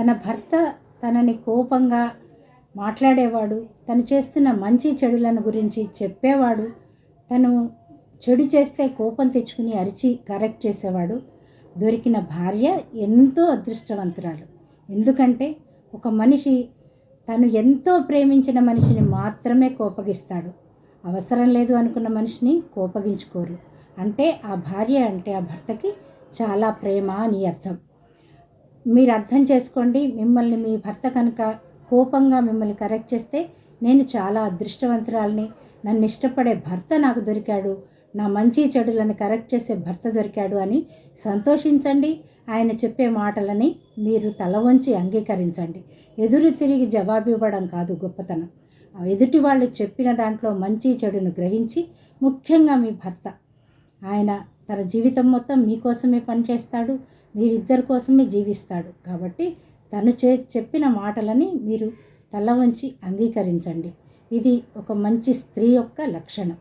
తన భర్త తనని కోపంగా మాట్లాడేవాడు తను చేస్తున్న మంచి చెడులను గురించి చెప్పేవాడు తను చెడు చేస్తే కోపం తెచ్చుకుని అరిచి కరెక్ట్ చేసేవాడు. దొరికిన భార్య ఎంతో అదృష్టవంతురాలు. ఎందుకంటే ఒక మనిషి తను ఎంతో ప్రేమించిన మనిషిని మాత్రమే కోపగిస్తాడు. అవసరం లేదు అనుకున్న మనిషిని కోపగించుకోరు. అంటే ఆ భార్య అంటే ఆ భర్తకి చాలా ప్రేమ అని అర్థం. మీరు అర్థం చేసుకోండి మిమ్మల్ని మీ భర్త కనుక కోపంగా మిమ్మల్ని కరెక్ట్ చేస్తే నేను చాలా అదృష్టవంతురాలని. నన్ను ఇష్టపడే భర్త నాకు దొరికాడు నా మంచి చెడులను కరెక్ట్ చేసే భర్త దొరికాడు అని సంతోషించండి. ఆయన చెప్పే మాటలని మీరు తల వంచి అంగీకరించండి. ఎదురు తిరిగి జవాబు ఇవ్వడం కాదు గొప్పతనం. ఎదుటి వాళ్ళు చెప్పిన దాంట్లో మంచి చెడును గ్రహించి ముఖ్యంగా మీ భర్త ఆయన తన జీవితం మొత్తం మీకోసమే పనిచేస్తాడు మీరిద్దరి కోసమే జీవిస్తాడు. కాబట్టి తను చే చెప్పిన మాటలని మీరు తల వంచి అంగీకరించండి. ఇది ఒక మంచి స్త్రీ యొక్క లక్షణం.